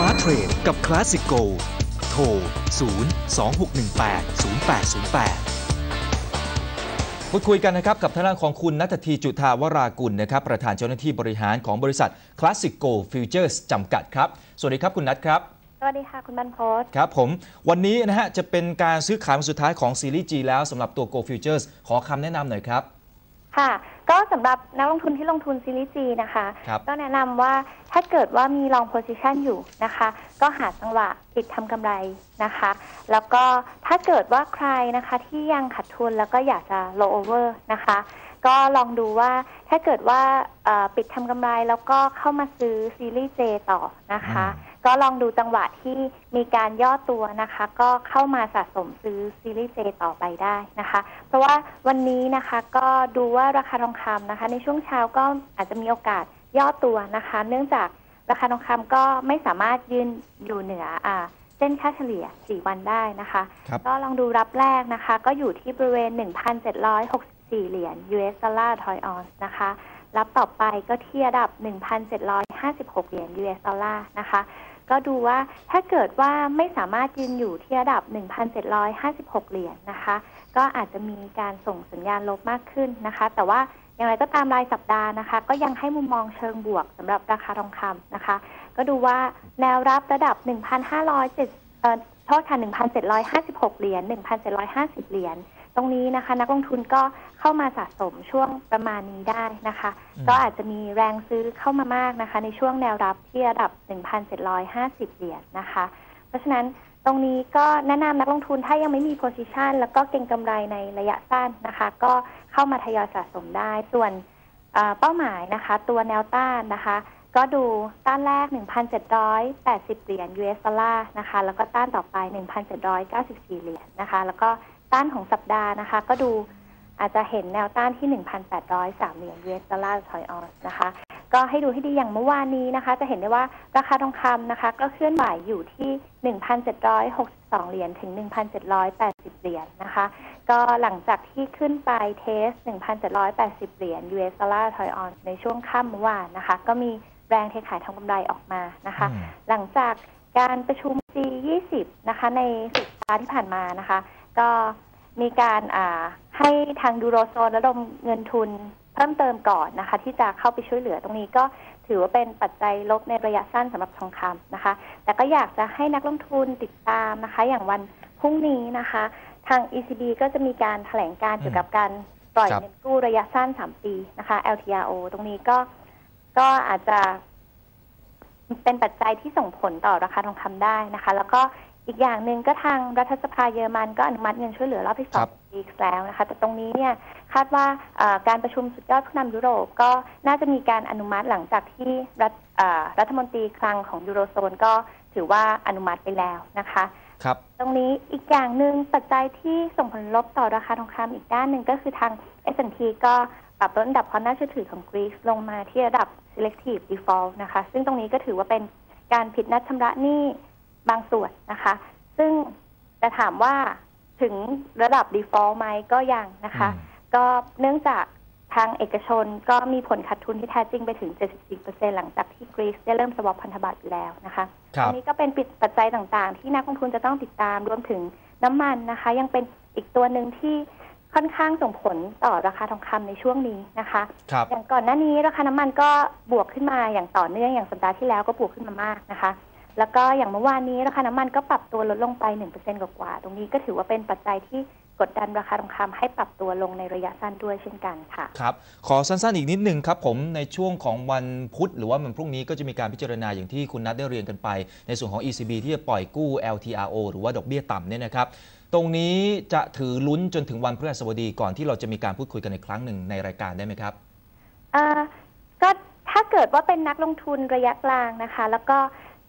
Smart Trade กับ Classic Go โทร 0 2 6 1 8 0 8 0 8พูดคุยกันนะครับกับทางด้านของคุณนัททีจุธาวรากุลนะครับประธานเจ้าหน้าที่บริหารของบริษัท Classic Go Futures จำกัดครับ สวัสดีครับคุณนัทครับ สวัสดีค่ะ คุณบรรพศครับผมวันนี้นะฮะจะเป็นการซื้อขายวันสุดท้ายของซีรีส์ G แล้วสำหรับตัว Go Futures ขอคำแนะนำหน่อยครับ ค่ะ ก็สำหรับนักลงทุนที่ลงทุนซีรีส์จีนะคะครับก็แนะนำว่าถ้าเกิดว่ามีลองโพซิชันอยู่นะคะ ก็หาจังหวะปิดทำกำไรนะคะ แล้วก็ถ้าเกิดว่าใครนะคะที่ยังขาดทุนแล้วก็อยากจะ low over นะคะ ก็ลองดูว่าถ้าเกิดว่าเอ่อปิดทำกำไรแล้วก็เข้ามาซื้อซีรีส์ J ต่อนะคะ ก็ลองดูจังหวะที่มีการย่อตัวนะคะ ก็เข้ามาสะสมซื้อซีรีส์ J ต่อไปได้นะคะ เพราะว่าวันนี้นะคะก็ดูว่าราคาทองคำนะคะ ในช่วงเช้าก็อาจจะมีโอกาสย่อตัวนะคะ เนื่องจากราคาทองคำก็ไม่สามารถยืนอยู่เหนืออ่าเส้นค่าเฉลี่ย 4 วันได้นะคะครับก็ลองดูรับแรกนะคะ ก็อยู่ที่บริเวณ 1,764 เหรียญ US ดอลลาร์ทอยออนซ์นะคะ รับต่อไปก็ที่ระดับ 1,756 เหรียญ US ดอลลาร์นะคะ ก็ดูว่าถ้าเกิดว่าไม่สามารถยืนอยู่ที่ระดับ 1,756 เหรียญนะคะ ก็อาจจะมีการส่งสัญญาณลบมากขึ้นนะคะ แต่ว่าอย่างไรก็ตามรายสัปดาห์นะคะ ก็ยังให้มุมมองเชิงบวกสำหรับราคาทองคำนะคะ ก็ดูว่าแนวรับระดับ 1,507เอ่อโทษค่ะ1,756 เหรียญ 1,750 เหรียญ รงนี้นะคะ นักลงทุนก็เข้ามาสะสมช่วงประมาณนี้ได้นะคะอืมก็อาจจะมีแรงซื้อเข้ามามากนะคะ ในช่วงแนวรับที่ระดับ 1,750 เหรียญนะคะ เพราะฉะนั้นตรงนี้ก็แนะนำนักลงทุนถ้ายังไม่มี position แล้วก็เก็งกำไรในระยะสั้นนะคะ ก็เข้ามาทยอยสะสมได้ ส่วนเอ่อเป้าหมายนะคะ ตัวแนวต้านนะคะ ก็ดูต้านแรก 1,780 เหรียญ US ดอลลาร์นะคะ แล้วก็ต้านต่อไป 1,794 เหรียญนะคะ แล้วก็ ต้านของสัปดาห์นะคะ ก็ดูอาจจะเห็นแนวต้านที่ 1,803 เหรียญ US ดอลลาร์ทอยออนซ์นะคะ ก็ให้ดูให้ดีอย่างเมื่อวานนี้นะคะ จะเห็นได้ว่าราคาทองคำนะคะ ก็เคลื่อนไหวอยู่ที่ 1,762 เหรียญถึง 1,780 เหรียญนะคะ ก็หลังจากที่ขึ้นไปเทส 1,780 เหรียญ US ดอลลาร์ทอยออนซ์ในช่วงค่ำเมื่อวานนะคะ ก็มีแรงเทขายทางกำไรออกมานะคะอืมหลังจากการประชุม G20 นะคะ ในสุดสัปดาห์ที่ผ่านมานะคะ ก็มีการอ่าให้ทางดูโรโซนระดมเงินทุนเพิ่มเติมก่อนนะคะ ที่จะเข้าไปช่วยเหลือตรงนี้ก็ถือว่าเป็นปัจจัยลบในระยะสั้นสำหรับทองคำนะคะ แต่ก็อยากจะให้นักลงทุนติดตามนะคะ อย่างวันพรุ่งนี้นะคะ ทาง ECB ก็จะมีการแถลงการเกี่ยวกับการปล่อยเงินกู้ระยะสั้น3ปีนะคะ LTRO ตรงนี้ก็ก็อาจจะเป็นปัจจัยที่ส่งผลต่อราคาทองคำได้นะคะ แล้วก็ อีกอย่างหนึ่งก็ทางรัฐสภาเยอรมันก็อนุมัติเงินช่วยเหลือรอบที่สคอรังบปีแล้วนะคะ แต่ตรงนี้เนี่ยคาดว่าเอ่อการประชุมสุดยอดผู้นำยุโรปก็น่าจะมีการอนุมัติหลังจากที่รัฐเอ่อรัฐมนตรีคลังของยูโรโซนก็ถือว่าอนุมัติไปแล้วนะคะครับตรงนี้อีกอย่างหนึ่งปัจจัยที่ส่งผลลบต่อราคาทองคำอีกด้านหนึ่งก็คือทาง S&P ก็ปรับลดอันดับความน่าเชื่อถือของกรีซลงมาที่ระดับ selective default นะคะ ซึ่งตรงนี้ก็ถือว่าเป็นการผิดนัดชำระหนี้ บางส่วนนะคะ ซึ่งจะถามว่าถึงระดับ default ไหมก็ยังนะคะอืมก็เนื่องจากทางเอกชนก็มีผลขาดทุนที่แท้จริงไปถึง 74%หลังจากที่กรีซได้เริ่มสวอปพันธบัตรอยู่แล้วนะคะครับอันนี้ก็เป็นปิดปัจจัยต่างๆ ที่นักลงทุนจะต้องติดตามรวมถึงน้ำมันนะคะ ยังเป็นอีกตัวหนึ่งที่ค่อนข้างส่งผลต่อราคาทองคำในช่วงนี้นะคะครับอย่างก่อนหน้านี้ราคาน้ำมันก็บวกขึ้นมาอย่างต่อเนื่องอย่างสัปดาห์ที่แล้วก็บวกขึ้นมามากนะคะ แล้วก็อย่างเมื่อวานนี้ราคาน้ำมันก็ปรับตัวลดลงไป 1%กว่าๆตรงนี้ก็ถือว่าเป็นปัจจัยที่กดดันราคาทองคำให้ปรับตัวลงในระยะสั้นด้วยเช่นกันค่ะ ครับ ขอสั้นๆอีกนิดนึงครับผมในช่วงของวันพุธหรือว่าวันพรุ่งนี้ก็จะมีการพิจารณาอย่างที่คุณนัทได้เรียนกันไป ในส่วนของ ECB ที่จะปล่อยกู้ LTRO หรือว่าดอกเบี้ยต่ำเนี่ยนะครับ ตรงนี้จะถือลุ้นจนถึงวันพฤหัสบดีก่อนที่เราจะมีการพูดคุยกันในครั้งหนึ่งในรายการได้ไหมครับอ่าก็ถ้าเกิดว่าเป็นนักลงทุนระยะกลางนะคะ แล้วก็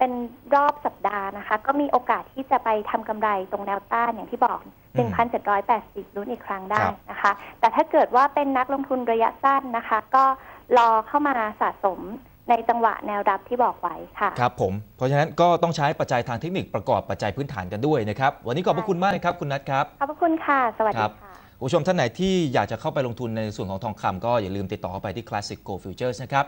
เป็นรอบสัปดาห์นะคะ ก็มีโอกาสที่จะไปทำกำไรตรงแนวต้านอย่างที่บอกอืม1,780ลุ้นอีกครั้งได้ครับนะคะ แต่ถ้าเกิดว่าเป็นนักลงทุนระยะสั้นนะคะ ก็รอเข้ามาสะสมในจังหวะแนวรับที่บอกไว้ค่ะ ครับผม เพราะฉะนั้นก็ต้องใช้ปัจจัยทางเทคนิคประกอบปัจจัยพื้นฐานกันด้วยนะครับ วันนี้ขอบพระคุณมากนะครับคุณนัทครับ ขอบพระคุณค่ะ สวัสคดีรับค่ะคุณผู้ชมท่านไหนที่อยากจะเข้าไปลงทุนในส่วนของทองคำก็อย่าลืมติดต่อเข้าไปที่ Classic Go Futures นะครับ